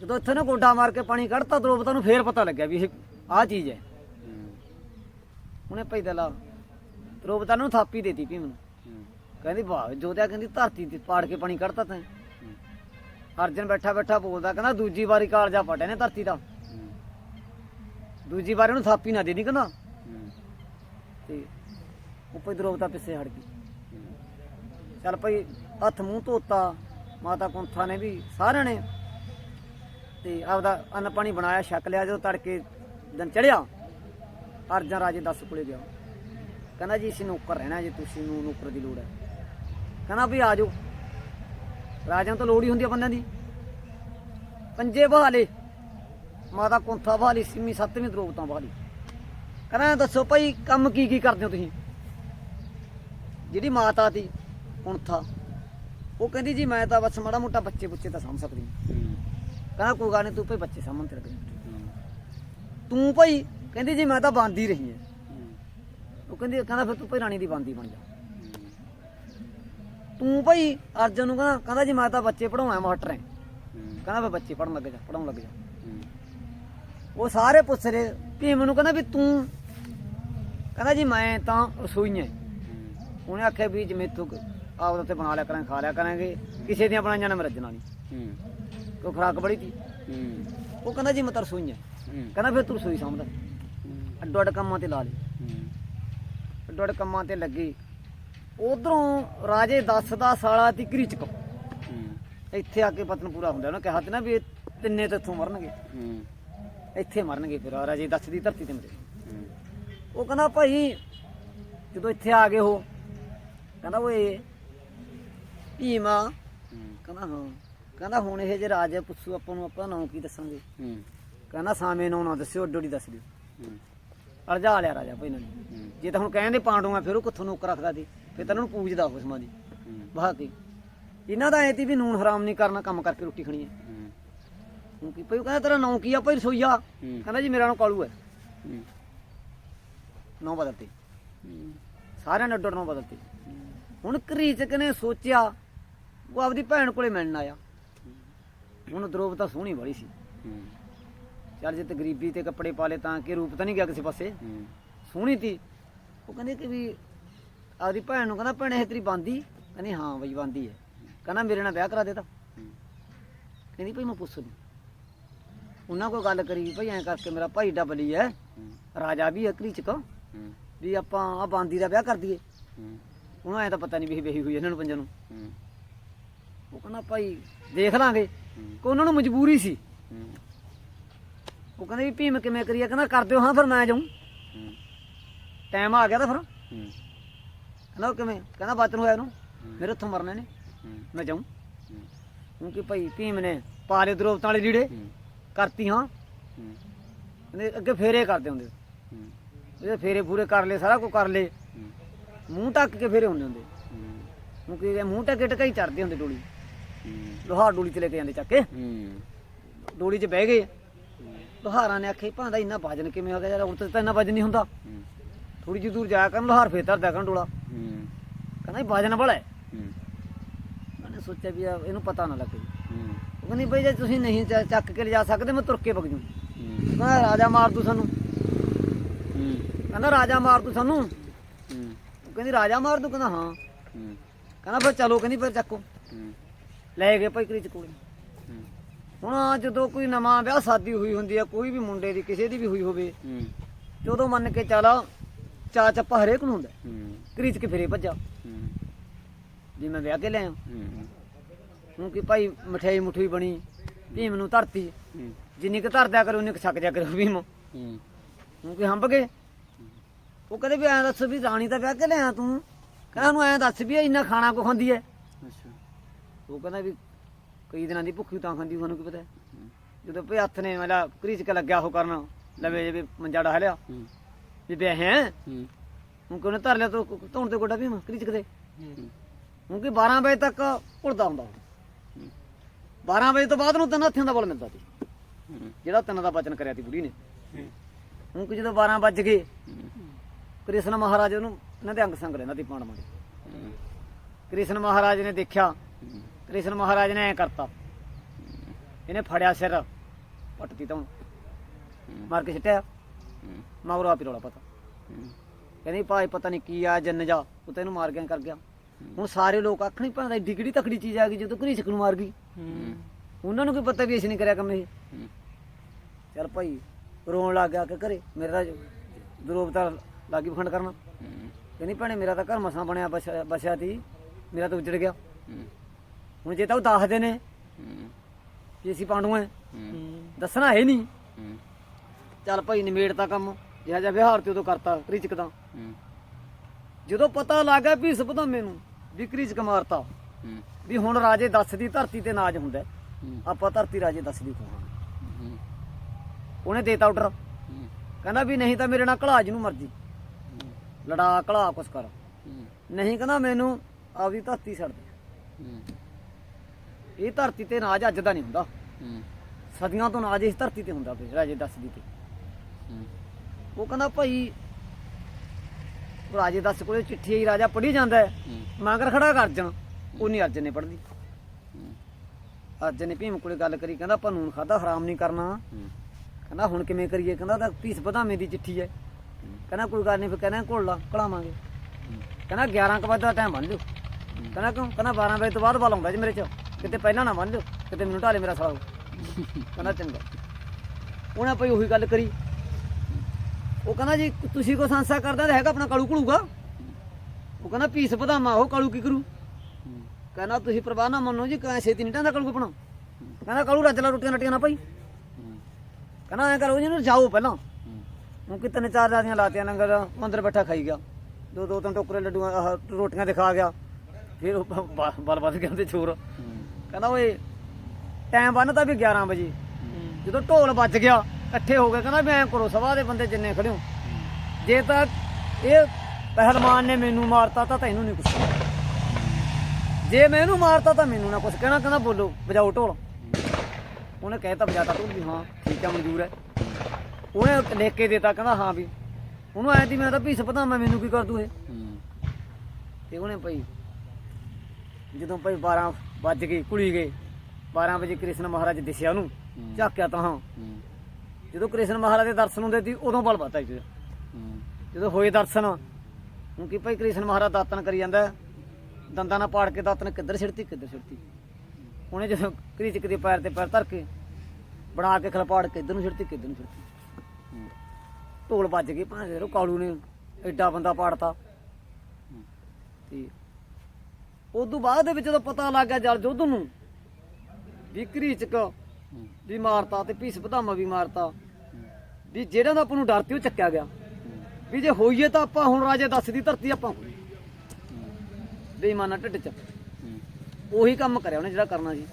ਜਦੋਂ ਇੱਥੇ ਨਾ ਗੋਡਾ ਮਾਰ ਕੇ ਪਾਣੀ ਕੱਢਤਾ ਦਰੋਪਤਾ ਨੂੰ ਫੇਰ ਪਤਾ ਲੱਗਿਆ ਵੀ ਇਹ ਆਹ ਚੀਜ਼ ਹੈ। ਉਹਨੇ ਭਾਈ ਦਰੋਪਤਾ ਨੂੰ ਥਾਪੀ ਦੇਤੀ ਭੀਮ ਨੂੰ। ਕਹਿੰਦੀ ਵਾਹ, ਜੋਧਿਆ ਕਹਿੰਦੀ ਧਰਤੀ ਤੇ ਪਾੜ ਕੇ ਪਾਣੀ ਕੱਢਤਾ ਤੈਂ। ਅਰਜਨ ਬੈਠਾ ਬੈਠਾ ਬੋਲਦਾ, ਕਹਿੰਦਾ ਦੂਜੀ ਵਾਰੀ ਕਾਲਜਾ ਪਟਿਆ ਨੇ ਧਰਤੀ ਦਾ। ਦੂਜੀ ਵਾਰੀ ਉਹਨੂੰ ਥਾਪੀ ਨਾ ਦੇਣੀ ਕਹਿੰਦਾ। ਤੇ ਉਹ ਦਰੋਪਤਾ ਪਿੱਛੇ ਹਟ ਗਈ। ਚੱਲ ਭਾਈ, ਹੱਥ ਮੂੰਹ ਧੋਤਾ, ਮਾਤਾ ਕੁੰਥਾ ਨੇ ਵੀ ਸਾਰਿਆਂ ਨੇ ਤੇ ਆਪਦਾ ਅੰਨ ਪਾਣੀ ਬਣਾਇਆ, ਛਕ ਲਿਆ, ਜਦੋਂ ਤੜਕੇ ਦਿਨ ਚੜਿਆ ਅਰਜਨ ਰਾਜੇ ਦੱਸ ਕੋਲੇ ਗਿਆ। ਕਹਿੰਦਾ ਜੀ, ਅਸੀਂ ਨੌਕਰ ਰਹਿਣਾ ਜੇ, ਤੁਸੀਂ ਨੂੰ ਨੌਕਰ ਦੀ ਲੋੜ ਹੈ। ਕਹਿੰਦਾ ਵੀ ਆ ਜਾਓ। ਰਾਜਾਂ ਤੋਂ ਲੋੜ ਹੀ ਹੁੰਦੀ ਆ ਬੰਦਿਆਂ ਦੀ। ਪੰਜੇ ਬਹਾਲੇ, ਮਾਤਾ ਕੁੰਥਾ ਬਹਾਲੀ, ਸਿੰਮੀ ਸੱਤਵੀਂ ਦਰੋਪਤਾਂ ਬਹਾਲੀ। ਕਹਿੰਦਾ ਦੱਸੋ ਭਾਈ, ਕੰਮ ਕੀ ਕੀ ਕਰਦੇ ਹੋ ਤੁਸੀਂ? ਜਿਹੜੀ ਮਾਤਾ ਸੀ ਕੁੰਥਾ, ਉਹ ਕਹਿੰਦੀ ਜੀ, ਮੈਂ ਤਾਂ ਬਸ ਮਾੜਾ ਮੋਟਾ ਬੱਚੇ ਬੁੱਚੇ ਤਾਂ ਸਾਂਭ ਸਕਦੀ ਹਾਂ। ਕਹਿੰਦਾ ਕੋਈ ਗੱਲ ਨਹੀਂ ਤੂੰ ਭਾਈ ਬੱਚੇ ਸਾਹਮਣੇ ਤੇਰੇ ਕੋਲ ਤੂੰ ਭਾਈ ਕਹਿੰਦੀ ਜੀ ਮੈਂ ਤਾਂ ਬੰਦੀ ਰਹੀ ਹੈ। ਉਹ ਕਹਿੰਦੀ, ਕਹਿੰਦਾ ਫਿਰ ਤੂੰ ਭਾਈ ਰਾਣੀ ਦੀ ਬੰਦੀ ਬਣ ਜਾ। ਤੂੰ ਭਾਈ ਅਰਜਨ ਨੂੰ ਕਹਿੰਦਾ ਕਹਿੰਦਾ ਜੀ ਮੈਂ ਤਾਂ ਬੱਚੇ ਪੜਾਉਣਾ ਮਾਸਟਰ ਹੈ ਕਹਿੰਦਾ ਫਿਰ ਬੱਚੇ ਪੜਨ ਲੱਗ ਜਾ ਪੜਾਉਣ ਲੱਗ ਜਾ। ਉਹ ਸਾਰੇ ਪੁੱਛ ਰਹੇ, ਭੀਮ ਨੂੰ ਕਹਿੰਦਾ ਵੀ ਤੂੰ, ਕਹਿੰਦਾ ਜੀ ਮੈਂ ਤਾਂ ਰਸੋਈ ਰਸੋਈਆਂ ਉਹਨੇ ਆਖਿਆ ਵੀ ਜਿਵੇਂ ਤੂੰ ਆਪਦਾ ਤੇ ਬਣਾ ਲਿਆ ਕਰਾਂਗੇ, ਖਾ ਲਿਆ ਕਰਾਂਗੇ, ਕਿਸੇ ਦੀਆਂ ਬਣਾਈਆਂ ਨਾ ਮੈਂ ਰੱਜਣਾ ਨਹੀਂ ਕੋਈ ਖਰਾਕ ਬੜੀ ਸੀ ਉਹ ਕਹਿੰਦਾ ਜੀ ਮੈਂ ਤਾਂ ਰਸੋਈਆਂ ਕਹਿੰਦਾ ਫਿਰ ਤੂੰ ਰਸੋਈ ਸਾਂਭਦਾ। ਅੱਡੋ ਅੱਡ ਕੰਮਾਂ ਤੇ ਲਾ ਲਈ। ਅੱਡੋ ਅੱਡ ਕੰਮਾਂ ਤੇ ਲੱਗੇ। ਉਧਰੋਂ ਰਾਜੇ ਦੱਸ ਦਾ ਸਾਲਾ ਦੀ ਘਰੀਚਕ ਇੱਥੇ ਆ ਕੇ ਪਤਨ ਪੂਰਾ ਹੁੰਦਾ। ਉਹਨੇ ਕਿਹਾ ਤੇ ਨਾ ਵੀ ਤਿੰਨੇ ਤੇ ਇੱਥੋਂ ਮਰਨਗੇ। ਇੱਥੇ ਮਰਨਗੇ ਫਿਰ। ਰਾਜੇ ਦੱਸ ਦੀ ਧਰਤੀ ਤੇ ਮਰੇ ਉਹ ਕਹਿੰਦਾ ਭਾਈ ਜਦੋਂ ਇੱਥੇ ਆ ਗਏ ਉਹ ਕਹਿੰਦਾ ਓਏ ਭੀਮਾ ਕਹਿੰਦਾ ਹਾਂ। ਕਹਿੰਦਾ ਹੁਣ ਇਹ ਜੇ ਰਾਜੇ ਪੁੱਛੂ ਆਪਾਂ ਨੂੰ ਆਪਾਂ ਨਾਂ ਕੀ ਦੱਸਾਂਗੇ? ਕਹਿੰਦਾ ਸਾਵੇਂ ਨਾਂ ਨਾ ਦੱਸਿਓ ਅੱਡੋ ਦੱਸ ਦਿਓ। ਅਰਜਾ ਲਿਆ ਰਾਜਾ ਭਾਈ ਇਹਨਾਂ ਨੇ। ਜੇ ਤਾਂ ਹੁਣ ਕਹਿੰਦੇ ਪਾਂਡੂਆਂ ਫਿਰ ਉਹ ਕਿੱਥੋਂ ਨੌਕਰ ਰੱਖਦਾ ਸੀ ਫਿਰ ਤਾਂ ਉਹਨਾਂ ਨੂੰ ਪੂਜਦਾ ਉਹ ਸਮਾਂ ਵਾਹ ਕੇ। ਇਹਨਾਂ ਦਾ ਐ ਤੀ ਵੀ ਨੂਨ ਹਰਾਮ ਨਹੀਂ ਕਰਨਾ ਕੰਮ ਕਰਕੇ ਰੋਟੀ ਖਾਣੀ ਹੈ। ਹੁਣ ਕੀ ਭਾਈ ਉਹ ਕਹਿੰਦਾ ਤੇਰਾ ਨਾਂ ਕੀ ਆ ਭਾਈ ਰਸੋਈਆ? ਕਹਿੰਦਾ ਜੀ ਮੇਰਾ ਨਾਂ ਕਾਲੂ ਹੈ। ਨਾਂ ਬਦਲਤੇ। ਸਾਰਿਆਂ ਨੇ ਅੱਡੋ ਨਾਂ ਬਦਲਤੇ। ਹੁਣ ਕਰੀਚਕ ਨੇ ਸੋਚਿਆ ਉਹ ਆਪਦੀ ਭੈਣ ਕੋਲੇ ਮਿਲਣ ਆਇਆ। ਹੁਣ ਦਰੋਪਤਾ ਸੋਹਣੀ ਬੜੀ ਸੀ। ਚੱਲ ਜੇ ਤੇ ਗਰੀਬੀ ਤੇ ਕੱਪੜੇ ਪਾ ਲੇ ਤਾਂ ਕਿ ਰੂਪ ਤਾਂ ਨਹੀਂ ਗਿਆ ਕਿਸੇ ਪਾਸੇ। ਸੋਹਣੀ ਤੀ। ਉਹ ਕਹਿੰਦੇ ਕਿ ਵੀ ਆਪਦੀ ਭੈਣ ਨੂੰ ਕਹਿੰਦਾ ਭੈਣੇ ਇਹ ਤੇਰੀ ਬੰਦੀ? ਕਹਿੰਦੀ ਹਾਂ ਬਈ ਬੰਦੀ ਹੈ। ਕਹਿੰਦਾ ਮੇਰੇ ਨਾਲ ਵਿਆਹ ਕਰਾ ਦੇ ਤਾਂ। ਕਹਿੰਦੀ ਭਾਈ ਮੈਂ ਪੁੱਛ ਲੂੰ ਉਹਨਾਂ ਕੋਲ ਗੱਲ ਕਰੀ ਭਾਈ ਐਂ ਕਰਕੇ ਮੇਰਾ ਭਾਈ ਡਬਲੀ ਹੈ। ਰਾਜਾ ਵੀ ਹੈ ਕਰੀਚਕ ਵੀ ਆਪਾਂ ਆ ਬਾਂਦੀ ਦਾ ਵਿਆਹ ਕਰ ਦਈਏ। ਉਹਨੂੰ ਐ ਤਾਂ ਪਤਾ ਨਹੀਂ ਵੀ ਵੇਹੀ ਹੋਈ ਇਹਨਾਂ ਨੂੰ ਪੰਜਾਂ ਨੂੰ। ਉਹ ਕਹਿੰਦਾ ਭਾਈ ਦੇਖ ਲਾਂਗੇ। ਕਿ ਉਹਨਾਂ ਨੂੰ ਮਜਬੂਰੀ ਸੀ। ਉਹ ਕਹਿੰਦੇ ਵੀ ਭੀਮ ਕਿਵੇਂ ਕਰੀਏ? ਕਹਿੰਦਾ ਕਰ ਦਿਓ ਹਾਂ ਫਿਰ ਮੈਂ ਜਾਊਂ। ਟਾਈਮ ਆ ਗਿਆ ਤਾਂ ਫਿਰ। ਕਹਿੰਦਾ ਕਿਵੇਂ? ਕਹਿੰਦਾ ਬਾਤਨ ਹੋਇਆ ਇਹਨੂੰ। ਮੇਰੇ ਉੱਥੋਂ ਮਰਨੇ ਨੇ। ਮੈਂ ਜਾਊਂ। ਕਿਉਂਕਿ ਭਾਈ ਭੀਮ ਨੇ ਪਾ ਲਏ ਦਰੋਪਤਾਂ ਵਾਲੇ ਲੀੜੇ। ਕਰਤੀ ਹਾਂ। ਕਹਿੰਦੇ ਅੱਗੇ ਫੇਰੇ ਕਰਦੇ ਹੁੰਦੇ। ਇਹਦੇ ਫੇਰੇ ਪੂਰੇ ਕਰ ਲਏ ਸਾਰਾ ਕੁਝ ਕਰ ਲਏ। ਮੂੰਹ ਢੱਕ ਕੇ ਫੇਰੇ ਹੁੰਦੇ ਹੁੰਦੇ। ਕਿਉਂਕਿ ਇਹ ਮੂੰਹ ਢੱਕੇ ਟਕਾਈ ਚੜਦੇ ਹੁੰਦੇ ਡੋਲੀ। ਲੋਹਾਰ ਡੋਲੀ ਤੇ ਲੈ ਕੇ ਜਾਂਦੇ ਚੱਕ ਕੇ। ਡੋਲੀ 'ਚ ਬਹਿ ਗਏ। ਲੋਹਾਰਾਂ ਨੇ ਆਖਿਆ ਭਾਂਦਾ ਇੰਨਾ ਵਜਨ ਕਿਵੇਂ ਹੋ ਗਿਆ ਯਾਰ? ਹੁਣ ਤਾਂ ਇੰਨਾ ਵਜਨ ਨਹੀਂ ਹੁੰਦਾ। ਥੋੜੀ ਜਿਹੀ ਦੂਰ ਜਾ ਕਰਨ ਲੋਹਾਰ ਫੇਰ ਧਰਦਾ ਕਰਨ ਡੋਲਾ। ਕਹਿੰਦਾ ਇਹ ਵਜਨ ਵਾਲਾ ਹੈ। ਉਹਨੇ ਸੋਚਿਆ ਵੀ ਯਾਰ ਇਹਨੂੰ ਪਤਾ ਨਾ ਲੱਗੇ। ਉਹ ਕਹਿੰਦੀ ਬਈ ਜੇ ਤੁਸੀਂ ਨਹੀਂ ਚ- ਚੱਕ ਕੇ ਲਿਜਾ ਸਕਦੇ ਮੈਂ ਤੁਰ ਕੇ ਵਗ ਜੂ। ਕਹਿੰਦਾ ਰਾਜਾ ਮਾਰ ਦੂ ਸਾਨੂੰ। ਕਹਿੰਦਾ ਰਾਜਾ ਮਾਰ ਦੂ ਸਾਨੂੰ। ਉਹ ਕਹਿੰਦੀ ਰਾਜਾ ਮਾਰ ਦੂ? ਕਹਿੰਦਾ ਹਾਂ। ਕਹਿੰਦਾ ਫਿਰ ਚਲੋ ਕਹਿੰਦੀ ਫਿਰ ਚੱਕੋ। ਲੈ ਗਏ ਭਾਈ ਕਰੀਚ ਕੋਲੇ ਹੁਣ ਜਦੋਂ ਕੋਈ ਨਵਾਂ ਵਿਆਹ ਸ਼ਾਦੀ ਹੋਈ ਹੁੰਦੀ ਆ ਕੋਈ ਵੀ ਮੁੰਡੇ ਦੀ ਕਿਸੇ ਦੀ ਵੀ ਹੋਈ ਹੋਵੇ ਜਦੋਂ ਮੰਨ ਕੇ ਚੱਲ ਚਾ ਚੱਪਾ ਹਰੇਕ ਨੂੰ ਹੁੰਦਾ। ਕਰੀਚ ਕੇ ਫਿਰੇ ਭੱਜਾ। ਜੀ ਮੈਂ ਵਿਆਹ ਕੇ ਲਿਆ ਹੁਣ ਕਿ ਭਾਈ ਮਠਿਆਈ ਮੁਠੀ ਬਣੀ ਭੀਮ ਨੂੰ ਧਰਤੀ। ਜਿੰਨੀ ਕੁ ਧਰਦਿਆ ਕਰੋ ਉਨੀ ਕੁ ਛੱਕ ਜਾ ਕਰੋ ਭੀਮ। ਹੁਣ ਕਿ ਹੰਬ ਗਏ? ਉਹ ਕਹਿੰਦੇ ਵੀ ਐਂ ਦੱਸ ਵੀ ਰਾਣੀ ਤਾਂ ਵਿਆਹ ਕੇ ਲਿਆ ਤੂੰ। ਕਹਿੰਦਾ ਉਹਨੂੰ ਐਂ ਦੱਸ ਵੀ ਇਹ ਇੰਨਾ ਖਾਣਾ ਕੋ ਖਾਂਦੀ ਐ। ਉਹ ਕਹਿੰਦਾ ਵੀ ਕਈ ਦਿਨਾਂ ਦੀ ਭੁੱਖੀ ਤਾਂ ਖਾਂਦੀ ਤੁਹਾਨੂੰ ਕੀ ਪਤਾ। ਜਦੋਂ ਭਈ ਹੱਥ ਨੇ ਮਤਲਬ ਕਰੀਚ ਕੇ ਲੱਗਿਆ ਉਹ ਕਰਨ ਲਵੇ ਜੇ ਵੀ ਮੰਜਾ ਡਾ ਲਿਆ ਵੀ ਬੇ ਹੈ? ਹੁਣ ਕਿਉਂ ਧਰ ਲਿਆ ਤੂੰ ਧੌਣ ਤੇ ਗੋਡਾ ਵੀ ਕਰੀਚ ਕੇ ਹੁਣ ਕਿ 12 ਵਜੇ ਤੱਕ ਉੜਦਾ ਹੁੰਦਾ ਉਹ। 12 ਵਜੇ ਤੋਂ ਬਾਅਦ ਨੂੰ ਤਿੰਨ ਹੱਥਾਂ ਦਾ ਬਲ ਮਿਲਦਾ ਸੀ। ਜਿਹੜਾ ਤਿੰਨ ਦਾ ਬਚਨ ਕਰਿਆ ਸੀ ਬੁੜੀ ਨੇ। ਹੁਣ ਕਿ ਜਦੋਂ 12 ਵੱਜ ਗਏ ਕ੍ਰਿਸ਼ਨ ਮਹਾਰਾਜ ਉਹਨੂੰ ਇਹਨਾਂ ਦੇ ਅੰਗ ਸੰਗ ਲੈਂਦਾ ਸੀ ਪਾਂਡਵਾਂ ਦੇ ਕ੍ਰਿਸ਼ਨ ਮਹਾਰਾਜ ਨੇ ਦੇਖਿਆ ਕ੍ਰਿਸ਼ਨ ਮਹਾਰਾਜ ਨੇ ਐ ਕਰਤਾ। ਇਹਨੇ ਫੜਿਆ ਸਿਰ ਪੱਟਤੀ ਤਾਂ ਮਾਰ ਕੇ ਸਿੱਟਿਆ। ਹੂੰ। ਮਗਰੋਂ ਆਪੀ ਰੌਲਾ ਪਤਾ। ਹੂੰ। ਕਹਿੰਦੀ ਭਾਈ ਪਤਾ ਨਹੀਂ ਕੀ ਆ ਜੰਨ ਜਾ। ਉਹ ਤੈਨੂੰ ਮਾਰ ਗਿਆ ਕਰ ਗਿਆ। ਹੁਣ ਸਾਰੇ ਲੋਕ ਅੱਖ ਨਹੀਂ ਪਾਉਂਦੇ ਡਿਗੜੀ ਤਕੜੀ ਚੀਜ਼ ਆ ਗਈ ਜਦੋਂ ਘਰੀਚਕ ਨੂੰ ਮਾਰ ਗਈ। ਉਹਨਾਂ ਨੂੰ ਕੀ ਪਤਾ ਵੀ ਅਸੀਂ ਨਹੀਂ ਕਰਿਆ ਕੰਮ ਇਹ? ਹੂੰ। ਚੱਲ ਭਾਈ ਰੋਣ ਲੱਗ ਗਿਆ ਕਿ ਘਰੇ। ਮੇਰਾ ਤਾਂ ਲਾਗੀ ਫੰਡ ਕਰਨਾ। ਹੂੰ। ਕਹਿੰਦੀ ਭੈਣੇ ਮੇਰਾ ਤਾਂ ਘਰ ਮਸਾਂ ਬਣਿਆ ਬਸਿਆ ਤੀ। ਮੇਰਾ ਤਾਂ ਉਜੜ ਗਿਆ। ਹੂੰ। ਹੁਣ ਜੇ ਤਾਂ ਉਹ ਦੱਸਦੇ ਨੇ ਹੂੰ ਅਸੀਂ ਪਾਂਡੂ ਆ ਦੱਸਣਾ ਹੈ ਨਹੀਂ। ਚੱਲ ਭਾਈ ਨਿਮੇੜਤਾ ਕੰਮ। ਜਿਹਾ ਜਿਹਾ ਵਿਹਾਰ ਤੇ ਉਦੋਂ ਕਰਤਾ ਕ੍ਰਿਚਕ ਦਾ। ਜਦੋਂ ਪਤਾ ਲੱਗਾ ਵੀ ਸਪਦਮੇ ਨੂੰ ਵੀ ਕ੍ਰਿਚਕ ਮਾਰਤਾ, ਵੀ ਹੁਣ ਰਾਜੇ ਦੱਸ ਦੀ ਧਰਤੀ ਤੇ ਨਾਜ ਹੁੰਦਾ ਆਪਾਂ ਧਰਤੀ ਰਾਜੇ ਦੱਸ ਦੀ ਕਹਾਂਗੇ ਉਹਨੇ ਦੇਤਾ ਆਰਡਰ ਕਹਿੰਦਾ ਵੀ ਨਹੀਂ ਤਾਂ ਮੇਰੇ ਨਾਲ ਘਲਾ ਜਿਹਨੂੰ ਮਰਜ਼ੀ। ਲੜਾ ਘਲਾ ਕੁਛ ਕਰ। ਨਹੀਂ ਕਹਿੰਦਾ ਮੈਨੂੰ ਆਪਦੀ ਧਰਤੀ ਛੱਡ ਦੇ। ਇਹ ਧਰਤੀ ਤੇ ਨਾਜ ਅੱਜ ਦਾ ਨਹੀਂ ਹੁੰਦਾ। ਹੂੰ। ਸਦੀਆਂ ਤੋਂ ਨਾਜ ਇਸ ਧਰਤੀ ਤੇ ਹੁੰਦਾ ਵੀ ਰਾਜੇ ਦੱਸਦੀ ਤੇ। ਹੂੰ। ਉਹ ਕਹਿੰਦਾ ਭਾਈ ਰਾਜੇ ਦੱਸ ਕੋਲੇ ਚਿੱਠੀ ਆਈ ਰਾਜਾ ਪੜ੍ਹੀ ਜਾਂਦਾ ਹੈ। ਹੂੰ। ਮਗਰ ਖੜਾ ਕਰ ਅਰਜਨ ਉਹ ਨਹੀਂ ਅਰਜਨ ਨੇ ਪੜ੍ਹਦੀ। ਹੂੰ। ਅਰਜਨ ਨੇ ਭੀਮ ਕੋਲੇ ਗੱਲ ਕਰੀ ਕਹਿੰਦਾ ਆਪਾਂ ਨੂਨ ਖਾਦਾ ਹਰਾਮ ਨਹੀਂ ਕਰਨਾ। ਹੂੰ। ਕਹਿੰਦਾ ਹੁਣ ਕਿਵੇਂ ਕਰੀਏ? ਕਹਿੰਦਾ ਤਾਂ ਧੀਸ ਵਧਾਵੇਂ ਦੀ ਚਿੱਠੀ ਹੈ। ਕਹਿੰਦਾ ਕੋਈ ਗੱਲ ਨਹੀਂ ਫਿਰ ਕਹਿੰਦਾ ਘੋਲ ਲਾ ਘਲਾਵਾਂਗੇ ਕਹਿੰਦਾ 11 ਕੁ ਵਜੇ ਦਾ ਟਾਈਮ ਬਣ ਲਿਓ ਕਹਿੰਦਾ ਕਿਉਂ? ਕਹਿੰਦਾ 12 ਵਜੇ ਤੋਂ ਬਾਅਦ ਬਲ ਆਉਂਦਾ ਜੀ ਮੇਰੇ ਚ। ਕਿਤੇ ਪਹਿਲਾਂ ਨਾ ਬਣ ਲਿਓ ਕਿਤੇ ਮੈਨੂੰ ਢਾਲੇ ਮੇਰਾ ਸਾਲਾ ਕਹਿੰਦਾ ਚੰਗਾ। ਉਹਨੇ ਭਾਈ ਉਹੀ ਗੱਲ ਕਰੀ। ਉਹ ਕਹਿੰਦਾ ਜੀ, ਤੁਸੀਂ ਕੋ ਸੰਸਾ ਕਰਦਾ ਤਾਂ ਹੈਗਾ ਆਪਣਾ ਕਾਲੂ ਘਲੂਗਾ। ਉਹ ਕਹਿੰਦਾ ਪੀਸ ਵਧਾਵਾਂ, ਉਹ ਕਾਲੂ ਕੀ ਕਰੂ? ਕਹਿੰਦਾ ਤੁਸੀਂ ਪਰਵਾਹ ਨਾ ਮੰਨੋ ਜੀ ਕਾਂ ਛੇਤੀ ਨਹੀਂ ਟਾਂਦਾ ਕਾਲੂ ਆਪਣਾ। ਕਹਿੰਦਾ ਕਾਲੂ ਰੱਜ ਲਾ ਰੋਟੀਆਂ ਰੱਟੀਆਂ ਨਾ ਭਾਈ। ਕਹਿੰਦਾ ਐ ਕਰੋ ਜੀ ਨੂੰ ਜਾਓ ਪਹਿਲਾਂ। ਉਹ ਕਿ ਤਿੰਨ ਚਾਰ ਰਾਤੀਆਂ ਲਾਤੀਆਂ ਲੰਗਰ ਅੰਦਰ ਬੈਠਾ ਖਾਈ ਗਿਆ। ਦੋ ਦੋ ਤਿੰਨ ਟੋਕਰੇ ਲੱਡੂਆਂ, ਆਹ ਰੋਟੀਆਂ ਦਿਖਾ ਗਿਆ। ਫਿਰ ਉਹ ਬਲ ਵੱਧ ਗਿਆ ਤੇ ਚੋਰ ਕਹਿੰਦਾ ਓਏ ਟਾਈਮ ਬੰਨਤਾ ਵੀ 11 ਵਜੇ। ਜਦੋਂ ਢੋਲ ਵੱਜ ਗਿਆ ਇਕੱਠੇ ਹੋ ਗਏ ਕਹਿੰਦਾ ਵੀ ਐਂ ਕਰੋ ਸਭਾ ਦੇ ਬੰਦੇ ਜਿੰਨੇ ਖੜੇ ਹੋ। ਜੇ ਤਾਂ ਇਹ ਪਹਿਲਵਾਨ ਨੇ ਮੈਨੂੰ ਮਾਰਤਾ ਤਾਂ ਤੈਨੂੰ ਨਹੀਂ ਕੁਛ ਜੇ ਮੈਂ ਇਹਨੂੰ ਮਾਰਤਾ ਤਾਂ ਮੈਨੂੰ ਨਾ ਕੁਛ ਕਹਿਣਾ ਕਹਿੰਦਾ ਬੋਲੋ ਵਜਾਓ ਢੋਲ। ਉਹਨੇ ਕਹਿਤਾ ਵਜਾਤਾ ਢੋਲ ਵੀ ਹਾਂ ਠੀਕ ਆ ਮਨਜ਼ੂਰ ਹੈ। ਉਹਨੇ ਲਿਖ ਕੇ ਦਿੱਤਾ ਕਹਿੰਦਾ ਹਾਂ ਵੀ। ਉਹਨੂੰ ਐਂ ਦੀ ਮੈਂ ਤਾਂ ਭੀਸ ਪਤਾ ਮੈਂ ਮੈਨੂੰ ਕੀ ਕਰ ਦੂ ਇਹ? ਤੇ ਉਹਨੇ ਭਾਈ ਜਦੋਂ ਭਾਈ 12 ਵੱਜ ਗਏ ਕੁੜੀ ਗਏ 12 ਵਜੇ ਕ੍ਰਿਸ਼ਨ ਮਹਾਰਾਜ ਦਿਸਿਆ ਉਹਨੂੰ। ਝਾਕਿਆ ਤਾਂ ਜਦੋਂ ਕ੍ਰਿਸ਼ਨ ਮਹਾਰਾਜ ਦੇ ਦਰਸ਼ਨ ਹੁੰਦੇ ਸੀ ਉਦੋਂ ਬਲ ਪਤਾ ਜੀ ਜਦੋਂ ਹੋਏ ਦਰਸ਼ਨ ਹੁਣ ਕੀ ਭਾਈ ਕ੍ਰਿਸ਼ਨ ਮਹਾਰਾਜ ਦਾਤਨ ਕਰੀ ਜਾਂਦਾ ਦੰਦਾਂ ਨਾਲ ਪਾੜ ਕੇ ਦਾਤਨ ਕਿੱਧਰ ਛਿੜਤੀ ਕਿੱਧਰ ਛਿੜਤੀ ਉਹਨੇ ਜਦੋਂ ਕ੍ਰਿਚਕ ਦੇ ਪੈਰ ਤੇ ਪੈਰ ਧਰ ਕੇ ਬਣਾ ਕੇ ਖਲਪਾੜ ਕੇ ਇੱਧਰ ਨੂੰ ਛਿੜਤੀ ਕਿੱਧਰ ਨੂੰ ਛਿੜਤੀ ਢੋਲ ਵੱਜ ਗਏ ਭਾਂਦੇ ਰੋ ਕਾਲੂ ਨੇ ਐਡਾ ਬੰਦਾ ਪਾੜਤਾ। ਤੇ ਉਦੋਂ ਬਾਅਦ ਦੇ ਵਿੱਚ ਜਦੋਂ ਪਤਾ ਲੱਗ ਗਿਆ ਜਲ ਜੋਧ ਨੂੰ ਵੀ ਕ੍ਰੀਚਕ ਹੂੰ ਵੀ ਮਾਰਤਾ ਤੇ ਭੀਸ ਵਧਾਮਾ ਵੀ ਮਾਰਤਾ ਵੀ ਜਿਹੜਾ ਦਾ ਆਪਾਂ ਨੂੰ ਡਰ ਤੇ ਉਹ ਚੱਕਿਆ ਗਿਆ। ਵੀ ਜੇ ਹੋਈਏ ਤਾਂ ਆਪਾਂ ਹੁਣ ਰਾਜੇ ਦੱਸ ਦੀ ਧਰਤੀ ਆਪਾਂ ਬੇਈਮਾਨਾ ਢਿੱਡ ਚ। ਉਹੀ ਕੰਮ ਕਰਿਆ ਉਹਨੇ ਜਿਹੜਾ ਕਰਨਾ ਸੀ।